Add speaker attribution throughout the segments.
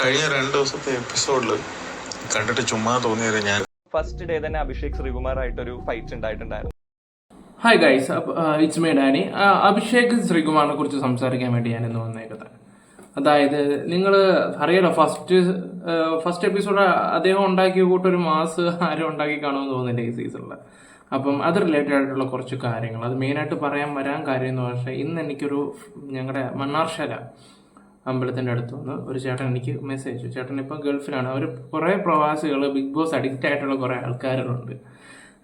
Speaker 1: കഴിഞ്ഞ രണ്ട് ദിവസത്തെ എപ്പിസോഡിൽ കണ്ടിട്ട് ചുമ്മാ തോന്നിയത് ഞാൻ.
Speaker 2: ഫസ്റ്റ് ഡേ തന്നെ അഭിഷേക് ശ്രീകുമാറായിട്ടൊരു fight ഉണ്ടായിട്ടുണ്ടായിരുന്നു.
Speaker 3: Hi guys it's me Dani Abhishek ശ്രീകുമാറിനെ കുറിച്ച് സംസാരിക്കാൻ വേണ്ടി ഞാൻ ഇന്ന് വന്നേക്കുന്നത് അതായത് നിങ്ങൾ അറിയാലോ ഫസ്റ്റ് ഫസ്റ്റ് എപ്പിസോഡ് അദ്ദേഹം ഉണ്ടാക്കിയ കൂട്ടൊരു മാസ് ആരും ഉണ്ടാക്കി കാണുമെന്ന് തോന്നുന്നില്ല ഈ സീസണിൽ അപ്പം അത് റിലേറ്റഡ് ആയിട്ടുള്ള കുറച്ച് കാര്യങ്ങൾ. അത് മെയിനായിട്ട് പറയാൻ വരാൻ കാര്യം എന്ന് പറഞ്ഞാൽ ഇന്ന് എനിക്കൊരു ഞങ്ങളുടെ മണ്ണാർശാല അമ്പലത്തിന്റെ അടുത്ത് നിന്ന് ഒരു ചേട്ടൻ എനിക്ക് മെസ്സേജ് അയച്ചു. ചേട്ടൻ ഇപ്പം ഗൾഫിലാണ്. അവർ കുറേ പ്രവാസികൾ ബിഗ് ബോസ് അഡിക്റ്റ് ആയിട്ടുള്ള കുറേ ആൾക്കാരുണ്ട്.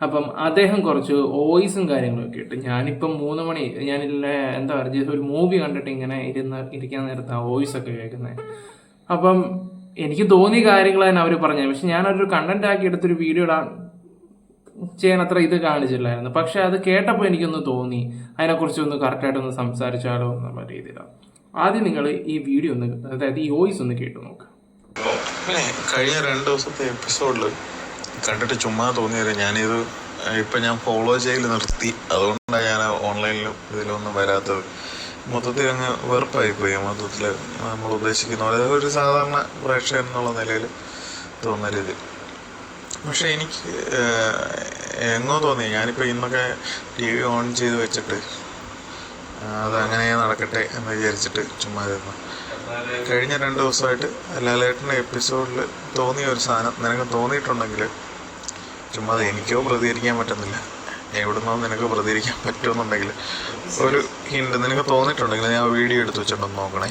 Speaker 3: അപ്പം അദ്ദേഹം കുറച്ച് വോയിസും കാര്യങ്ങളൊക്കെ ഇട്ട് ഞാനിപ്പം മൂന്ന് മണി ഞാനില്ല എന്താ പറയുക ഒരു മൂവി കണ്ടിട്ട് ഇങ്ങനെ ഇരുന്ന് ഇരിക്കാൻ നേരത്ത് ആ വോയിസ് ഒക്കെ കേൾക്കുന്നത് അപ്പം എനിക്ക് തോന്നിയ കാര്യങ്ങൾ തന്നെ അവർ പറഞ്ഞു പക്ഷെ ഞാനൊരു കണ്ടന്റ് ആക്കി എടുത്തൊരു വീഡിയോ ഇടാൻ ചെയ്യാൻ അത്ര ഇത് കാണിച്ചില്ലായിരുന്നു. പക്ഷെ അത് കേട്ടപ്പോൾ എനിക്കൊന്ന് തോന്നി. അതിനെക്കുറിച്ചൊന്ന് കറക്റ്റായിട്ടൊന്ന് സംസാരിച്ചാലോ എന്നുള്ള രീതിയിലാണ്. ആദ്യം നിങ്ങൾ ഈ വീഡിയോ ഒന്ന് അതായത് ഈ വോയിസ് ഒന്ന് കേട്ടു നോക്ക്.
Speaker 1: പിന്നെ കഴിഞ്ഞ രണ്ട് ദിവസത്തെ എപ്പിസോഡിൽ കണ്ടിട്ട് ചുമ്മാ തോന്നിയത് ഞാനിത് ഇപ്പം ഞാൻ ഫോളോ ചെയ്യൽ നിർത്തി. അതുകൊണ്ടാണ് ഞാൻ ഓൺലൈനിലും ഇതിലൊന്നും വരാത്തത്. മൊത്തത്തിൽ അങ്ങ് വെറുപ്പായിപ്പോയി. മൊത്തത്തിൽ നമ്മൾ ഉദ്ദേശിക്കുന്ന പോലെ ഒരു സാധാരണ പ്രേക്ഷകൻ എന്നുള്ള നിലയിൽ തോന്നുന്ന രീതി. പക്ഷെ എനിക്ക് എങ്ങോ തോന്നി. ഞാനിപ്പോൾ ഇന്നൊക്കെ ടി വി ഓൺ ചെയ്ത് വെച്ചിട്ട് അത് അങ്ങനെ നടക്കട്ടെ എന്ന് വിചാരിച്ചിട്ട് ചുമ്മാ ഇരുന്നു. കഴിഞ്ഞ രണ്ട് ദിവസമായിട്ട് ലാലേട്ടന്റെ എപ്പിസോഡിൽ തോന്നിയ ഒരു സാധനം നിനക്ക് തോന്നിയിട്ടുണ്ടെങ്കിൽ ചുമ്മാ എനിക്കോ പ്രതികരിക്കാൻ പറ്റുന്നില്ല. എവിടുന്നോ നിനക്ക് പ്രതികരിക്കാൻ പറ്റുമെന്നുണ്ടെങ്കിൽ ഒരു ഹിൻഡ് നിനക്ക് തോന്നിയിട്ടുണ്ടെങ്കിൽ ഞാൻ വീഡിയോ എടുത്ത് വെച്ചിട്ടൊന്ന് നോക്കണേ.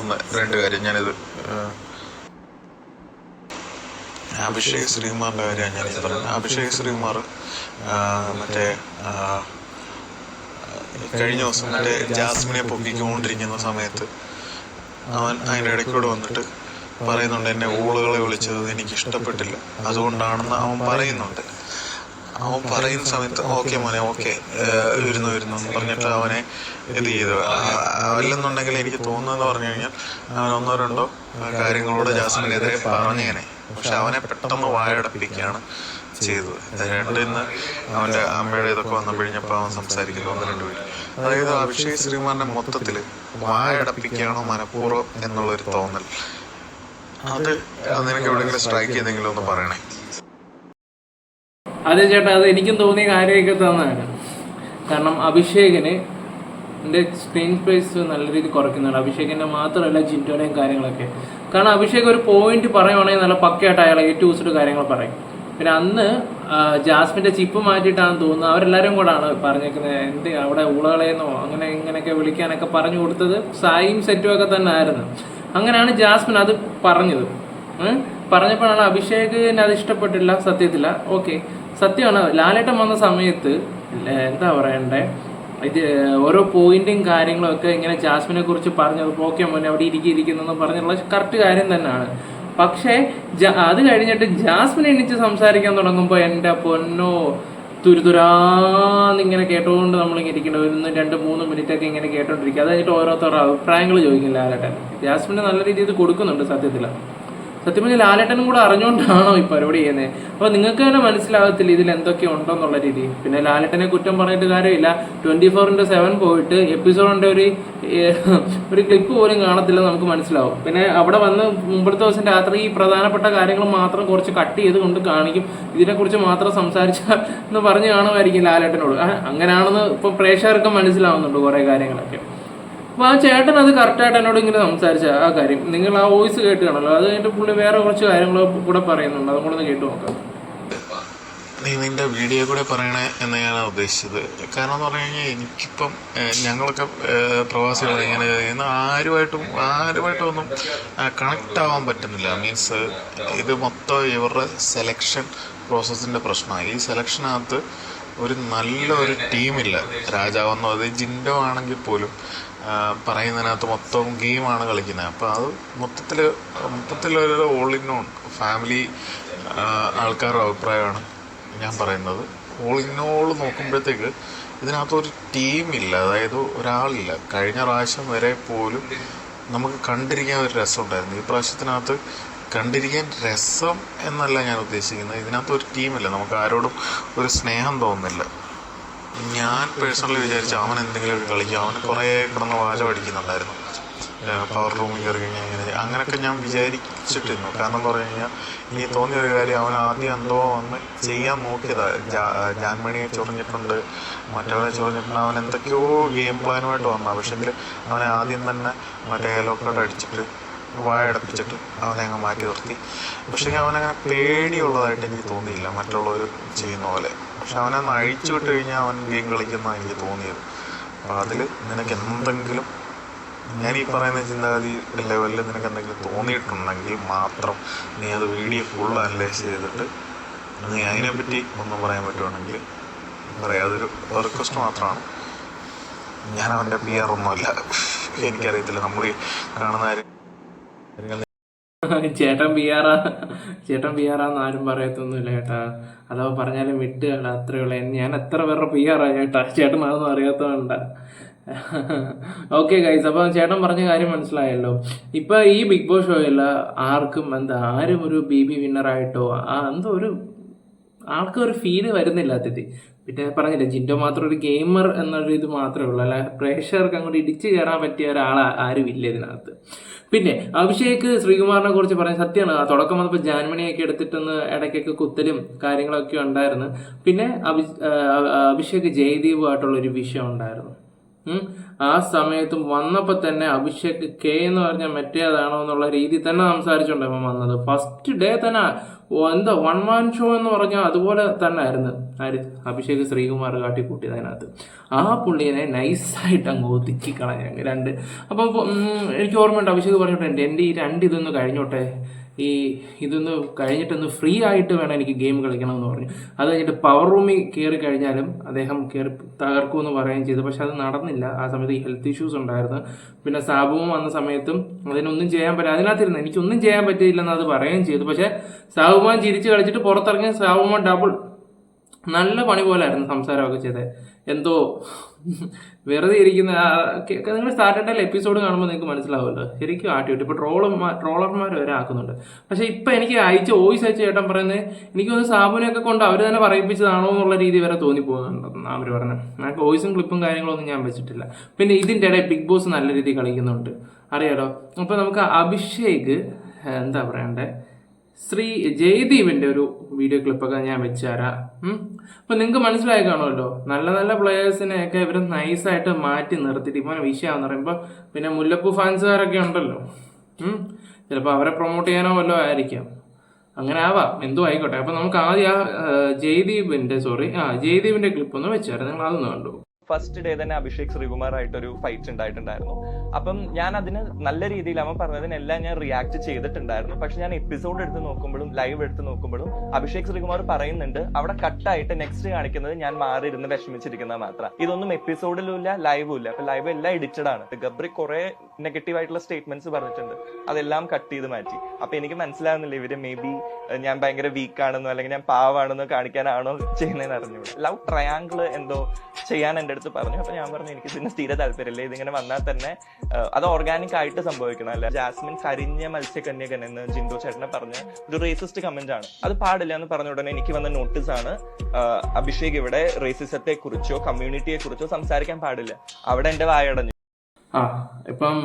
Speaker 1: ഒന്ന് രണ്ട് കാര്യം ഞാനിത് അഭിഷേക് ശ്രീകുമാറിന്റെ കാര്യമാണ് ഞാൻ പറഞ്ഞത്. അഭിഷേക് ശ്രീകുമാർ മറ്റേ കഴിഞ്ഞ ദിവസം മറ്റേ ജാസ്മിനെ പൊക്കിക്കൊണ്ടിരിക്കുന്ന സമയത്ത് അവൻ അതിന്റെ ഇടയ്ക്കൂടെ വന്നിട്ട് പറയുന്നുണ്ട് എന്നെ ഊളുകളെ വിളിച്ചത് എനിക്ക് ഇഷ്ടപ്പെട്ടില്ല അതുകൊണ്ടാണെന്ന് അവൻ പറയുന്നുണ്ട്. അവൻ പറയുന്ന സമയത്ത് ഓക്കെ മോനെ ഓക്കെ വരുന്നു വരുന്നു എന്ന് പറഞ്ഞിട്ട് അവനെ ഇത് ചെയ്തു. അല്ലെന്നുണ്ടെങ്കിൽ എനിക്ക് തോന്നുന്നതെന്ന് പറഞ്ഞു കഴിഞ്ഞാൽ അവൻ ഒന്നോ രണ്ടോ കാര്യങ്ങളോട് ജാസ്മിനെതിരെ പറഞ്ഞേനെ. പക്ഷെ അവനെ പെട്ടെന്ന് വായടപ്പിക്കുകയാണ് ചെയ്തത് രണ്ടിന്ന് അവന്റെ അമ്മയുടെ ഇതൊക്കെ വന്നു കഴിഞ്ഞപ്പോ അവൻ സംസാരിക്കുന്നു ഒന്ന് രണ്ട് പേര് അതായത് അഭിഷേക് ശ്രീമാറിന്റെ മൊത്തത്തിൽ വായടപ്പിക്കുകയാണോ മനഃപൂർവം എന്നുള്ളൊരു തോന്നൽ. അത് നിനക്ക് എവിടെയെങ്കിലും സ്ട്രൈക്ക് ചെയ്തെങ്കിലും ഒന്ന് പറയണേ.
Speaker 3: അതെ ചേട്ടാ അത് എനിക്കും തോന്നിയ കാര്യമൊക്കെ തന്നതാണ് കാരണം അഭിഷേകിന് എന്റെ സ്ക്രീൻ സ്പേസ് നല്ല രീതിയിൽ കുറയ്ക്കുന്നുണ്ട്. അഭിഷേകിന്റെ മാത്രമല്ല ജിന്റോടെയും കാര്യങ്ങളൊക്കെ. കാരണം അഭിഷേക് ഒരു പോയിന്റ് പറയുവാണെങ്കിൽ നല്ല പക്കയായിട്ട് അയാൾ ഏറ്റവും കാര്യങ്ങൾ പറയും. പിന്നെ അന്ന് ജാസ്മിന്റെ ചിപ്പ് മാറ്റിയിട്ടാണെന്ന് തോന്നുന്നത് അവരെല്ലാവരും കൂടാണ് പറഞ്ഞേക്കുന്നത്. എന്ത് അവിടെ ഉളകളെന്നോ അങ്ങനെ ഇങ്ങനെയൊക്കെ വിളിക്കാനൊക്കെ പറഞ്ഞു കൊടുത്തത് സായിയും സെറ്റും ഒക്കെ തന്നെ ആയിരുന്നു. അങ്ങനെയാണ് ജാസ്മിൻ അത് പറഞ്ഞത്. പറഞ്ഞപ്പോഴാണ് അഭിഷേക് എന്നെ അത് ഇഷ്ടപ്പെട്ടില്ല സത്യത്തില്ല. ഓക്കെ. സത്യമാണ് ലാലേട്ടൻ വന്ന സമയത്ത് എന്താ പറയണ്ടേ? ഇത് ഓരോ പോയിന്റും കാര്യങ്ങളും ഒക്കെ ഇങ്ങനെ ജാസ്മിനെ കുറിച്ച് പറഞ്ഞത് ഓക്കെ മോനെ അവിടെ ഇരിക്കുന്നു ഇരിക്കുന്നെന്ന് പറഞ്ഞുള്ള കറക്റ്റ് കാര്യം തന്നെയാണ്. പക്ഷേ അത് കഴിഞ്ഞിട്ട് ജാസ്മിൻ എണീച്ച് സംസാരിക്കാൻ തുടങ്ങുമ്പോൾ എന്റെ പൊന്നോ തുരുതുരാന്നിങ്ങനെ കേട്ടുകൊണ്ട് നമ്മളിങ്ങനെ ഇരിക്കണം ഒരു രണ്ട് മൂന്ന് മിനിറ്റ് ഒക്കെ ഇങ്ങനെ കേട്ടോണ്ടിരിക്കുക അത് കഴിഞ്ഞിട്ട് ഓരോരുത്തരുടെ അഭിപ്രായങ്ങൾ ചോദിക്കില്ല ലാലേട്ടൻ. ജാസ്മിന് നല്ല രീതിയിൽ കൊടുക്കുന്നുണ്ട് സത്യത്തിൽ സത്യം പറഞ്ഞാൽ ലാലേട്ടനും കൂടെ അറിഞ്ഞുകൊണ്ടാണോ ഈ പരിപാടി ചെയ്യുന്നത് അപ്പോൾ നിങ്ങൾക്ക് തന്നെ മനസ്സിലാകത്തില്ല ഇതിൽ എന്തൊക്കെ ഉണ്ടെന്നുള്ള രീതി. പിന്നെ ലാലേട്ടനെ കുറ്റം പറഞ്ഞിട്ട് കാര്യമില്ല. ട്വന്റി ഫോർ ഇന്റു സെവൻ പോയിട്ട് എപ്പിസോഡിന്റെ ഒരു ഒരു ക്ലിപ്പ് പോലും കാണത്തില്ല നമുക്ക് മനസ്സിലാവും. പിന്നെ അവിടെ വന്ന് മുമ്പത്തെ ദിവസം രാത്രി ഈ പ്രധാനപ്പെട്ട കാര്യങ്ങൾ മാത്രം കുറച്ച് കട്ട് ചെയ്ത് കൊണ്ട് കാണിക്കും. ഇതിനെക്കുറിച്ച് മാത്രം സംസാരിച്ച എന്ന് പറഞ്ഞ് കാണുമായിരിക്കും ലാലേട്ടനോട്. അങ്ങനെയാണെന്ന് ഇപ്പൊ പ്രേക്ഷകർക്ക് മനസ്സിലാവുന്നുണ്ട് കുറേ കാര്യങ്ങളൊക്കെ. അപ്പോൾ ആ ചേട്ടൻ അത് കറക്റ്റായിട്ട് എന്നോട് ഇങ്ങനെ സംസാരിച്ച ആ കാര്യം. നിങ്ങൾ ആ വോയിസ് കേട്ട് കാണല്ലോ അത് കഴിഞ്ഞിട്ട് പുള്ളി വേറെ കുറച്ച് കാര്യങ്ങൾ കൂടെ പറയുന്നുണ്ട്. അതും കൂടെ ഒന്ന് കേട്ട് നോക്കാം.
Speaker 1: നീ നിന്റെ വീഡിയോ കൂടെ പറയണേ എന്ന് ഞാൻ ഉദ്ദേശിച്ചത്. കാരണം എന്ന് പറഞ്ഞു കഴിഞ്ഞാൽ എനിക്കിപ്പം ഞങ്ങളൊക്കെ പ്രവാസികൾ ഇങ്ങനെ ആരുമായിട്ടും ആരുമായിട്ടും ഒന്നും കണക്റ്റ് ആവാൻ പറ്റുന്നില്ല. മീൻസ് ഇത് മൊത്തം ഇവരുടെ സെലക്ഷൻ പ്രോസസ്സിന്റെ പ്രശ്നമാണ് ഈ സെലക്ഷനകത്ത് ഒരു നല്ലൊരു ടീമില്ല രാജാവെന്നോ അത് ജിൻഡോ ആണെങ്കിൽ പോലും പറയുന്നതിനകത്ത് മൊത്തം ഗെയിമാണ് കളിക്കുന്നത്. അപ്പോൾ അത് മൊത്തത്തിൽ മൊത്തത്തിലൊരു ഓൾ ഇൻ ഓൺ ഫാമിലി ആൾക്കാരുടെ അഭിപ്രായമാണ് ഞാൻ പറയുന്നത്. ഓൾ ഇൻ ഓൾ നോക്കുമ്പോഴത്തേക്ക് ഇതിനകത്തൊരു ടീമില്ല അതായത് ഒരാളില്ല. കഴിഞ്ഞ പ്രാവശ്യം വരെ പോലും നമുക്ക് കണ്ടിരിക്കാൻ ഒരു രസം ഉണ്ടായിരുന്നു. ഈ പ്രാവശ്യത്തിനകത്ത് കണ്ടിരിക്കാൻ രസം എന്നല്ല ഞാൻ ഉദ്ദേശിക്കുന്നത്. ഇതിനകത്ത് ഒരു ടീമില്ല നമുക്ക് ആരോടും ഒരു സ്നേഹം തോന്നുന്നില്ല. ഞാൻ പേഴ്സണലി വിചാരിച്ച അവൻ എന്തെങ്കിലും കളിക്കും. അവൻ കുറേ കിടന്ന് വാച പഠിക്കുന്നുണ്ടായിരുന്നു. പവർ റൂമിൽ കയറി കഴിഞ്ഞാൽ ഇങ്ങനെ അങ്ങനെയൊക്കെ ഞാൻ വിചാരിച്ചിട്ടിരുന്നു. കാരണം എന്ന് പറഞ്ഞു കഴിഞ്ഞാൽ എനിക്ക് തോന്നിയ ഒരു കാര്യം അവൻ ആദ്യം എന്തോ വന്ന് ചെയ്യാൻ നോക്കിയതാ. ജാൻമണിയെ ചൊറിഞ്ഞിട്ടുണ്ട് മറ്റവരെ ചൊറിഞ്ഞിട്ടുണ്ട്. അവൻ എന്തൊക്കെയോ ഗെയിം പ്ലാനുമായിട്ട് വന്ന. പക്ഷെങ്കിൽ അവനെ ആദ്യം തന്നെ മറ്റേ ഏലോക്കോട്ട് അടിച്ചിട്ട് വായടപ്പിച്ചിട്ട് അവനെ അങ്ങ് മാറ്റി നിർത്തി. പക്ഷേ അവനങ്ങനെ പേടിയുള്ളതായിട്ട് എനിക്ക് തോന്നിയില്ല. മറ്റുള്ളവർ ചെയ്യുന്ന പോലെ. പക്ഷെ അവനെ അഴിച്ചു വിട്ട് കഴിഞ്ഞാൽ അവൻ ഗെയിം കളിക്കുന്ന എനിക്ക് തോന്നിയത്. അപ്പോൾ അതിൽ നിനക്ക് എന്തെങ്കിലും ഞാൻ ഈ പറയുന്ന ചിന്താഗതി ലെവലിൽ നിനക്ക് എന്തെങ്കിലും തോന്നിയിട്ടുണ്ടെങ്കിൽ മാത്രം നീ അത് വീഡിയോ ഫുൾ അനലൈസ് ചെയ്തിട്ട് നീ അതിനെപ്പറ്റി ഒന്നും പറയാൻ പറ്റുവാണെങ്കിൽ പറയാം. അതൊരു റിക്വസ്റ്റ് മാത്രമാണ്. ഞാൻ അവന്റെ പി ആർ ഒന്നുമല്ല. എനിക്കറിയത്തില്ല. നമ്മൾ കാണുന്ന ആരും
Speaker 3: ചേട്ടൻ ബിയാറാ ചേട്ടൻ ബിയാറാന്ന് ആരും പറയത്തൊന്നുമില്ല ചേട്ടാ അഥവാ പറഞ്ഞാലും വിട്ടുകള അത്രേ ഞാൻ എത്ര പേരുടെ ബിയാറാ ചേട്ടാ ചേട്ടൻ അതൊന്നും അറിയാത്തതുകൊണ്ട ഓക്കെ ഗൈസ് അപ്പം ചേട്ടൻ പറഞ്ഞ കാര്യം മനസ്സിലായല്ലോ. ഇപ്പൊ ഈ ബിഗ് ബോസ് ഷോയിൽ ആർക്കും എന്താ ആരും ഒരു ബി ബി വിന്നറായിട്ടോ ആ എന്തോ ഒരു ആൾക്കും ഒരു ഫീൽ വരുന്നില്ല അത്യത്തി പിന്നെ പറഞ്ഞില്ല ജിൻഡോ മാത്രം ഒരു ഗെയിമർ എന്നൊരു ഇത് മാത്രമേ ഉള്ളൂ. അല്ല പ്രേക്ഷകർക്ക് അങ്ങോട്ട് ഇടിച്ചു കയറാൻ പറ്റിയ ഒരാൾ ആരും ഇല്ല ഇതിനകത്ത്. പിന്നെ അഭിഷേക് ശ്രീകുമാറിനെ കുറിച്ച് പറയാൻ സത്യമാണ് ആ തുടക്കം വന്നപ്പോൾ ജാൻമണിയൊക്കെ എടുത്തിട്ടൊന്ന് ഇടയ്ക്കൊക്കെ കുത്തലും കാര്യങ്ങളൊക്കെ ഉണ്ടായിരുന്നു പിന്നെ അഭിഷേക് ജയദീപുമായിട്ടുള്ള ഒരു വിഷയം ഉണ്ടായിരുന്നു. ആ സമയത്തും വന്നപ്പോൾ തന്നെ അഭിഷേക് കെ എന്ന് പറഞ്ഞാൽ മറ്റേതാണോ എന്നുള്ള രീതിയിൽ തന്നെ സംസാരിച്ചുകൊണ്ടാണ് വന്നത്. ഫസ്റ്റ് ഡേ തന്നെ എന്താ വൺ മാൻ ഷോ എന്ന് പറഞ്ഞാൽ അതുപോലെ തന്നെ ആയിരുന്നു. ആര്? അഭിഷേക് ശ്രീകുമാർ കാട്ടിക്കൂട്ടിയത് അതിനകത്ത്. ആ പുള്ളിനെ നൈസായിട്ട് അങ്ങ് ഒതുക്കി കളഞ്ഞു രണ്ട്. അപ്പം എനിക്ക് ഓർമ്മയുണ്ട് അഭിഷേക് പറഞ്ഞോട്ടെ എന്റെ ഈ രണ്ട് ഇതൊന്ന് കഴിഞ്ഞോട്ടെ? ഈ ഇതൊന്ന് കഴിഞ്ഞിട്ടൊന്ന് ഫ്രീ ആയിട്ട് വേണം എനിക്ക് ഗെയിം കളിക്കണം എന്ന് പറഞ്ഞു. അത് കഴിഞ്ഞിട്ട് പവർ റൂമിൽ കയറി കഴിഞ്ഞാലും അദ്ദേഹം കയറി തകർക്കുമെന്ന് പറയുകയും ചെയ്തു. പക്ഷെ അത് നടന്നില്ല. ആ സമയത്ത് ഹെൽത്ത് ഇഷ്യൂസ് ഉണ്ടായിരുന്നു. പിന്നെ സാബുവും വന്ന സമയത്തും അതിനൊന്നും ചെയ്യാൻ പറ്റില്ല. അതിനകത്തിരുന്ന് എനിക്കൊന്നും ചെയ്യാൻ പറ്റിയില്ലെന്ന് അത് പറയുകയും ചെയ്തു. പക്ഷേ സാബുമാൻ ചിരിച്ച് കളിച്ചിട്ട് പുറത്തിറങ്ങിയ സാബുമാൻ ഡബിൾ നല്ല പണി പോലായിരുന്നു സംസാരമൊക്കെ ചെയ്തത്. എന്തോ? വെറുതെ ഇരിക്കുന്ന നിങ്ങൾ സാറ്റർഡേയിൽ എപ്പിസോഡ് കാണുമ്പോൾ നിങ്ങൾക്ക് മനസ്സിലാവുമല്ലോ. ശരിക്കും ആട്ടി വിട്ടു ഇപ്പോൾ ട്രോളർമാർ ട്രോളർമാർ വരെ ആക്കുന്നുണ്ട്. പക്ഷേ ഇപ്പം എനിക്ക് അയച്ച വോയിസ് അയച്ച ചേട്ടൻ പറയുന്നത് എനിക്ക് ഒന്ന് സാബുനെയൊക്കെ കൊണ്ട് അവർ തന്നെ പറയിപ്പിച്ചതാണോ എന്നുള്ള രീതി വരെ തോന്നിപ്പോകുന്നുണ്ടെന്ന് അവർ പറഞ്ഞു ഞങ്ങൾക്ക് വോയിസും ക്ലിപ്പും കാര്യങ്ങളൊന്നും ഞാൻ വെച്ചിട്ടില്ല. പിന്നെ ഇതിന്റെ ഇടയിൽ ബിഗ് ബോസ് നല്ല രീതിയിൽ കളിക്കുന്നുണ്ട്. അറിയാലോ? അപ്പോൾ നമുക്ക് അഭിഷേക് എന്താ പറയണ്ടേ? ശ്രീ ജയദീപിന്റെ ഒരു വീഡിയോ ക്ലിപ്പൊക്കെ ഞാൻ വെച്ചുതരാം. അപ്പൊ നിങ്ങൾക്ക് മനസ്സിലായി കാണുമല്ലോ. നല്ല നല്ല പ്ലേയേഴ്സിനെയൊക്കെ ഇവർ നൈസായിട്ട് മാറ്റി നിർത്തിയിട്ട് ഇപ്പോൾ വിഷയമാന്ന് പറയുമ്പോൾ പിന്നെ മുല്ലപ്പൂ ഫാൻസുകാരൊക്കെ ഉണ്ടല്ലോ. ചിലപ്പോൾ അവരെ പ്രൊമോട്ട് ചെയ്യാനോ വല്ലോ ആയിരിക്കാം. അങ്ങനെ ആവാം. എന്തോ ആയിക്കോട്ടെ. അപ്പൊ നമുക്ക് ആദ്യം ആ ജയദീപിന്റെ സോറി ആ ജയദീപിന്റെ ക്ലിപ്പ് ഒന്ന് വെച്ചുതരാം നിങ്ങൾ അതൊന്ന് കണ്ടു.
Speaker 2: ഫസ്റ്റ് ഡേ തന്നെ അഭിഷേക് ശ്രീകുമാറായിട്ടൊരു ഫൈറ്റ് ഉണ്ടായിട്ടുണ്ടായിരുന്നു. അപ്പം ഞാൻ അതിന് നല്ല രീതിയിൽ അവൻ പറഞ്ഞതിനെല്ലാം ഞാൻ റിയാക്ട് ചെയ്തിട്ടുണ്ടായിരുന്നു. പക്ഷെ ഞാൻ എപ്പിസോഡ് എടുത്ത് നോക്കുമ്പോഴും ലൈവ് എടുത്ത് നോക്കുമ്പോഴും അഭിഷേക് ശ്രീകുമാർ പറയുന്നുണ്ട് അവിടെ കട്ടായിട്ട് നെക്സ്റ്റ് കാണിക്കുന്നത് ഞാൻ മാറി ഇരുന്ന് വിഷമിച്ചിരിക്കുന്നത് മാത്രം. ഇതൊന്നും എപ്പിസോഡിലും ഇല്ല ലൈവും ഇല്ല. അപ്പൊ ലൈവ് എല്ലാം എഡിറ്റഡ് ആണ്. ഗബ്രി കുറെ നെഗറ്റീവ് ആയിട്ടുള്ള സ്റ്റേറ്റ്മെന്റ്സ് പറഞ്ഞിട്ടുണ്ട്. അതെല്ലാം കട്ട് ചെയ്ത് മാറ്റി. അപ്പൊ എനിക്ക് മനസ്സിലാവുന്നില്ല ഇവർ മേ ബി ഞാൻ ഭയങ്കര വീക്ക് ആണെന്നോ അല്ലെങ്കിൽ ഞാൻ പാവാണെന്നോ കാണിക്കാനാണോ ചെയ്യുന്നതെന്ന് അറിഞ്ഞു ലവ് ട്രയാങ്കിൾ എന്തോ ചെയ്യാൻ എന്റെ അടുത്ത് പറഞ്ഞു. അപ്പൊ ഞാൻ പറഞ്ഞു എനിക്ക് ഇതിന് തീരെ താല്പര്യമില്ല. ഇതിങ്ങനെ വന്നാൽ തന്നെ അത് ഓർഗാനിക് ആയിട്ട് സംഭവിക്കണം. അല്ല ജാസ്മിൻ കരിഞ്ഞ മത്സ്യകന്യകൻ എന്ന് ജിൻഡോ ചേട്ടനെ പറഞ്ഞ ഒരു റേസിസ്റ്റ് കമന്റ് ആണ്. അത് പാടില്ല എന്ന് പറഞ്ഞ ഉടനെ എനിക്ക് വന്ന നോട്ടീസ് ആണ് അഭിഷേക് ഇവിടെ റേസിസത്തെ കുറിച്ചോ കമ്മ്യൂണിറ്റിയെ കുറിച്ചോ സംസാരിക്കാൻ പാടില്ല. അവിടെ എന്റെ വായടഞ്ഞു.
Speaker 3: ആ ഇപ്പം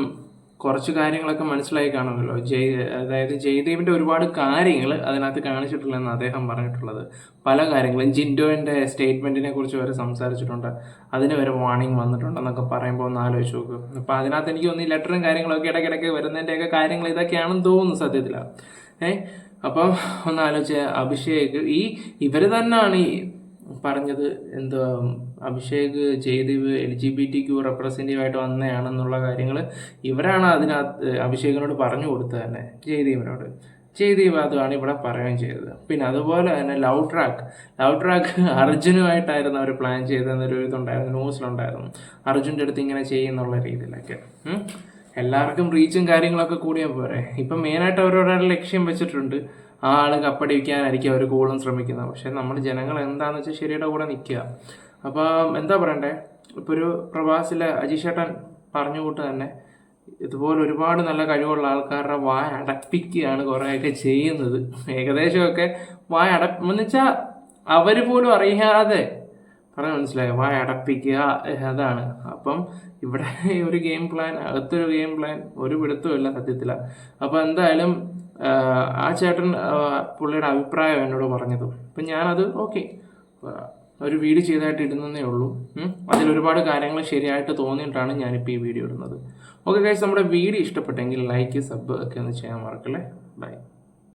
Speaker 3: കുറച്ച് കാര്യങ്ങളൊക്കെ മനസ്സിലായി കാണുമല്ലോ. ജയ് അതായത് ജയ്ദേവിന്റെ ഒരുപാട് കാര്യങ്ങൾ അതിനകത്ത് കാണിച്ചിട്ടില്ലെന്ന് അദ്ദേഹം പറഞ്ഞിട്ടുള്ളത്. പല കാര്യങ്ങളും. ജിൻഡോന്റെ സ്റ്റേറ്റ്മെന്റിനെ കുറിച്ച് വരെ സംസാരിച്ചിട്ടുണ്ട്. അതിന് വരെ വാർണിംഗ് വന്നിട്ടുണ്ടെന്നൊക്കെ പറയുമ്പോൾ ഒന്ന് ആലോചിച്ച് നോക്ക്. അപ്പോൾ അതിനകത്ത് എനിക്ക് തോന്നി ലെറ്ററും കാര്യങ്ങളൊക്കെ ഇടയ്ക്കിടയ്ക്ക് വരുന്നതിന്റെയൊക്കെ കാര്യങ്ങൾ ഇതൊക്കെയാണെന്ന് തോന്നുന്നു സത്യത്തിലാണ് ഏ അപ്പം ഒന്ന് ആലോചിച്ച് അഭിഷേക് ഈ ഇവർ തന്നെയാണ് ഈ പറഞ്ഞത് എന്തുവാ Abhishek Jayadev L G B T Q റെപ്രസെന്റീവായിട്ട് വന്നതാണെന്നുള്ള കാര്യങ്ങൾ ഇവരാണ് അതിനകത്ത് അഭിഷേകിനോട് പറഞ്ഞു കൊടുത്തത് തന്നെ. ജയദേവിനോട് ജയദേവ് അതുമാണ് ഇവിടെ പറയുകയും ചെയ്തത്. പിന്നെ അതുപോലെ തന്നെ ലവ് ട്രാക്ക്. ലവ് ട്രാക്ക് അർജുനുമായിട്ടായിരുന്നു അവർ പ്ലാൻ ചെയ്തതെന്നൊരു ഇതുണ്ടായിരുന്നു ന്യൂസിലുണ്ടായിരുന്നു. അർജുന്റെ അടുത്ത് ഇങ്ങനെ ചെയ്യുന്നുള്ള രീതിയിലൊക്കെ. എല്ലാവർക്കും റീച്ചും കാര്യങ്ങളൊക്കെ കൂടിയാൽ പോരെ. ഇപ്പം മെയിനായിട്ട് അവരവരുടെ ലക്ഷ്യം വെച്ചിട്ടുണ്ട്. ആ ആൾ കപ്പടിക്കാനായിരിക്കും അവർ കൂടുതലും ശ്രമിക്കുന്നത്. പക്ഷെ നമ്മൾ ജനങ്ങൾ എന്താന്ന് വെച്ചാൽ ശരിയുടെ കൂടെ നിൽക്കുക. അപ്പം എന്താ പറയണ്ടേ? ഇപ്പോൾ ഒരു പ്രവാസിലെ അജിഷേട്ടൻ പറഞ്ഞു കൂട്ട് തന്നെ ഇതുപോലെ ഒരുപാട് നല്ല കഴിവുള്ള ആൾക്കാരുടെ വായ അടപ്പിക്കുകയാണ് കുറേയൊക്കെ ചെയ്യുന്നത്. ഏകദേശമൊക്കെ വായ അടപ്പ് എന്ന് വെച്ചാൽ അവർ പോലും അറിയാതെ പറഞ്ഞു മനസ്സിലായോ? വായ അടപ്പിക്കുക അതാണ്. അപ്പം ഇവിടെ ഒരു ഗെയിം പ്ലാൻ അകത്തൊരു ഗെയിം പ്ലാൻ ഒരു പിടുത്തമില്ല സത്യത്തില. അപ്പം എന്തായാലും ആ ചേട്ടൻ പുള്ളിയുടെ അഭിപ്രായം എന്നോട് പറഞ്ഞത്. അപ്പം ഞാനത് ഓക്കെ. ഒരു വീഡിയോ ചെയ്തായിട്ട് ഇടുന്നതേ ഉള്ളൂ. അതിൽ ഒരുപാട് കാര്യങ്ങൾ ശരിയായിട്ട് തോന്നിയിട്ടാണ് ഞാനിപ്പോൾ ഈ വീഡിയോ ഇടുന്നത്. ഓക്കെ കഴിച്ച് നമ്മുടെ വീഡിയോ ഇഷ്ടപ്പെട്ടെങ്കിൽ ലൈക്ക് സബ് ഒക്കെ ഒന്ന് ചെയ്യാൻ മറക്കല്ലേ? ബൈ